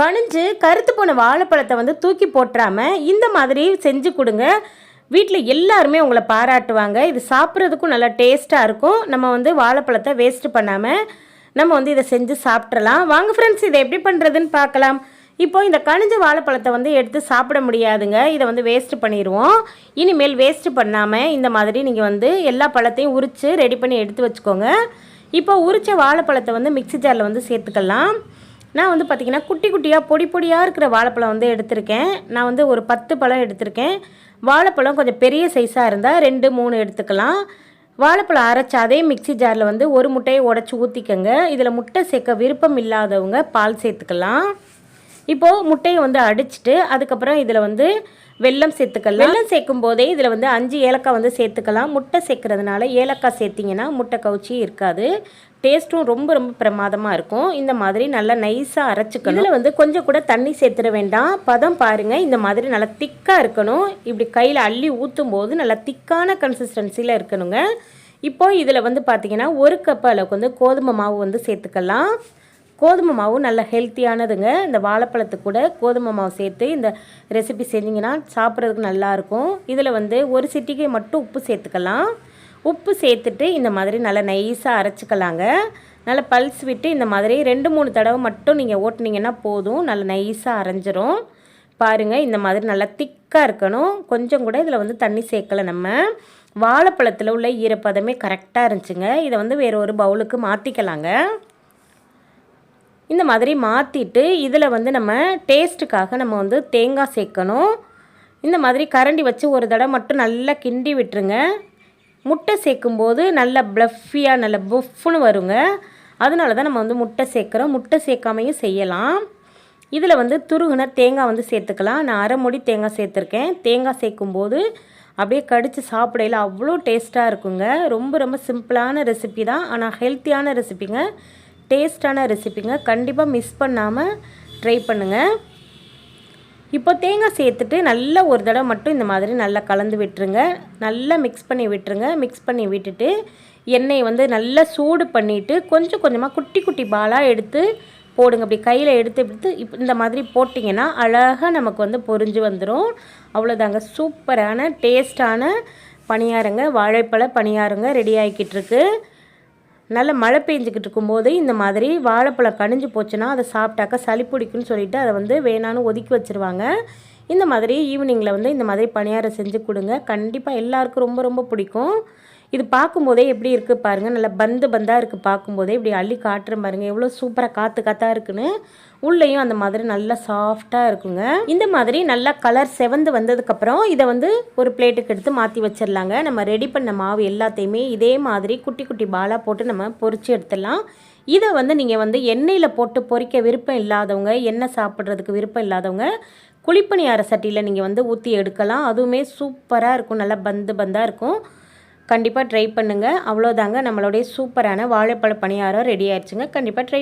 கணிஞ்சு கருத்து போன வாழைப்பழத்தை வந்து தூக்கி போட்டுறாமல் இந்த மாதிரி செஞ்சு கொடுங்க. வீட்டில் எல்லாருமே உங்களை பாராட்டுவாங்க. இது சாப்பிட்றதுக்கும் நல்லா டேஸ்ட்டாக இருக்கும். நம்ம வந்து வாழைப்பழத்தை வேஸ்ட் பண்ணாமல் நம்ம வந்து இதை செஞ்சு சாப்பிட்றலாம் வாங்க ஃப்ரெண்ட்ஸ் இதை எப்படி பண்ணுறதுன்னு பார்க்கலாம். இப்போ இந்த கனிஞ்ச வாழைப்பழத்தை வந்து எடுத்து சாப்பிட முடியாதுங்க. இதை வந்து வேஸ்ட் பண்ணிடுவோம். இனிமேல் வேஸ்ட் பண்ணாமல் இந்த மாதிரி நீங்கள் வந்து எல்லா பழத்தையும் உரித்து ரெடி பண்ணி எடுத்து வச்சுக்கோங்க. இப்போ உரித்த வாழைப்பழத்தை வந்து மிக்ஸி ஜாரில் வந்து சேர்த்துக்கலாம். நான் வந்து பார்த்திங்கன்னா குட்டி குட்டியாக பொடி பொடியாக இருக்கிற வாழைப்பழம் வந்து எடுத்திருக்கேன். நான் வந்து ஒரு பத்து பழம் எடுத்திருக்கேன். வாழைப்பழம் கொஞ்சம் பெரிய சைஸாக இருந்தால் ரெண்டு மூணு எடுத்துக்கலாம். வாழைப்பழம் அரைச்ச அதே மிக்ஸி ஜாரில் வந்து ஒரு முட்டையை உடச்சி ஊற்றிக்கங்க இதில் முட்டை சேர்க்க விருப்பம் இல்லாதவங்க பால் சேர்த்துக்கலாம். இப்போது முட்டையை வந்து அடிச்சுட்டு அதுக்கப்புறம் இதில் வந்து வெல்லம் சேர்த்துக்கலாம். வெல்லம் சேர்க்கும் போதே இதில் வந்து அஞ்சு ஏலக்காய் வந்து சேர்த்துக்கலாம். முட்டை சேர்க்கறதுனால ஏலக்காய் சேர்த்திங்கன்னா முட்டை கவுச்சி இருக்காது. டேஸ்ட்டும் ரொம்ப ரொம்ப பிரமாதமாக இருக்கும். இந்த மாதிரி நல்லா நைஸாக அரைச்சிக்கணும். இதில் வந்து கொஞ்சம் கூட தண்ணி சேர்த்துட வேண்டாம். பதம் பாருங்கள் இந்த மாதிரி நல்லா திக்காக இருக்கணும். இப்படி கையில் அள்ளி ஊற்றும் போது நல்லா திக்கான கன்சிஸ்டன்சியில் இருக்கணுங்க. இப்போது இதில் வந்து பார்த்திங்கன்னா ஒரு கப் அளவுக்கு வந்து கோதுமை மாவு வந்து சேர்த்துக்கலாம். கோதுமை மாவும் நல்ல ஹெல்த்தியானதுங்க இந்த வாழைப்பழத்துக்கு கூட கோதுமை மாவு சேர்த்து இந்த ரெசிபி செஞ்சிங்கன்னா சாப்பிட்றதுக்கு நல்லாயிருக்கும். இதில் வந்து ஒரு சிட்டிகை மட்டும் உப்பு சேர்த்துக்கலாம். உப்பு சேர்த்துட்டு இந்த மாதிரி நல்லா நைஸாக அரைச்சிக்கலாங்க. நல்லா பல்ஸ் விட்டு இந்த மாதிரி ரெண்டு மூணு தடவை மட்டும் நீங்கள் ஓட்டுனீங்கன்னா போதும். நல்லா நைஸாக அரைஞ்சிரும். பாருங்கள் இந்த மாதிரி நல்லா திக்காக இருக்கணும். கொஞ்சம் கூட இதில் வந்து தண்ணி சேர்க்கலை நம்ம. வாழைப்பழத்தில் உள்ள ஈரப்பதமே கரெக்டாக இருந்துச்சுங்க. இதை வந்து வேறு ஒரு பவுலுக்கு மாற்றிக்கலாங்க இந்த மாதிரி மாற்றிட்டு இதில் வந்து நம்ம டேஸ்ட்டுக்காக நம்ம வந்து தேங்காய் சேர்க்கணும். இந்த மாதிரி கரண்டி வச்சு ஒரு தடவை மட்டும் நல்லா கிண்டி விட்டுருங்க. முட்டை சேர்க்கும்போது நல்ல ப்ளஃபியாக நல்ல புஃப்னு வருங்க. அதனால தான் நம்ம வந்து முட்டை சேர்க்குறோம். முட்டை சேர்க்காமையும் செய்யலாம். இதில் வந்து துருகுன தேங்காய் வந்து சேர்த்துக்கலாம். நான் அரைமுடி தேங்காய் சேர்த்துருக்கேன். தேங்காய் சேர்க்கும்போது அப்படியே கடித்து சாப்பிடையில் அவ்வளோ டேஸ்ட்டாக இருக்குங்க. ரொம்ப ரொம்ப சிம்பிளான ரெசிபி தான். ஆனால் ஹெல்த்தியான ரெசிபிங்க டேஸ்டான ரெசிபிங்க. கண்டிப்பாக மிஸ் பண்ணாமல் ட்ரை பண்ணுங்கள் இப்போ தேங்காய் சேர்த்துட்டு நல்லா ஒரு தடவை மட்டும் இந்த மாதிரி நல்லா கலந்து விட்டுருங்க. நல்லா மிக்ஸ் பண்ணி விட்டுருங்க. மிக்ஸ் பண்ணி விட்டுட்டு எண்ணெயை வந்து நல்லா சூடு பண்ணிவிட்டு கொஞ்சம் கொஞ்சமாக குட்டி குட்டி பாலாக எடுத்து போடுங்க. அப்படி கையில் எடுத்து எடுத்து இப்போ இந்த மாதிரி போட்டிங்கன்னா அழகாக நமக்கு வந்து பொரிஞ்சு வந்துடும் அவ்வளோதாங்க சூப்பரான டேஸ்டான பணியாரங்க. வாழைப்பழ பணியாரங்க ரெடி ஆகிக்கிட்டு நல்ல மழை பெஞ்சிக்கிட்டு இருக்கும்போது இந்த மாதிரி வாழைப்பழம் கணிஞ்சு போச்சுன்னா அதை சாப்பிட்டாக்கா சளி பிடிக்குன்னு சொல்லிட்டு அதை வந்து வேணான்னு ஒதுக்கி வச்சுருவாங்க. இந்த மாதிரி ஈவினிங்கில் வந்து இந்த மாதிரி பணியாரம் செஞ்சு கொடுங்க. கண்டிப்பாக எல்லாருக்கும் ரொம்ப ரொம்ப பிடிக்கும். இது பார்க்கும்போதே எப்படி இருக்குது பாருங்கள் நல்லா பந்து பந்தாக இருக்குது பார்க்கும்போதே. இப்படி அள்ளி காட்டுற பாருங்கள் எவ்வளோ சூப்பராக காற்று காத்தாக இருக்குன்னு. உள்ளேயும் அந்த மாதிரி நல்லா சாஃப்டாக இருக்குங்க. இந்த மாதிரி நல்லா கலர் செவந்து வந்ததுக்கப்புறம் இதை வந்து ஒரு பிளேட்டுக்கு எடுத்து மாற்றி வச்சிடலாங்க. நம்ம ரெடி பண்ண மாவு எல்லாத்தையுமே இதே மாதிரி குட்டி குட்டி பாலாக போட்டு நம்ம பொறிச்சு எடுத்துடலாம். இதை வந்து நீங்கள் வந்து எண்ணெயில் போட்டு பொறிக்க விருப்பம் இல்லாதவங்க எண்ணெய் சாப்பிட்றதுக்கு விருப்பம் இல்லாதவங்க குழிப்பணியார சட்டியில் நீங்கள் வந்து ஊற்றி எடுக்கலாம். அதுவுமே சூப்பராக இருக்கும். நல்லா பந்து பந்தாக இருக்கும். கண்டிப்பாக ட்ரை பண்ணுங்கள் அவ்வளோதாங்க நம்மளுடைய சூப்பரான வாழைப்பழ பணியாரம் ரெடி ஆயிடுச்சுங்க. கண்டிப்பாக ட்ரை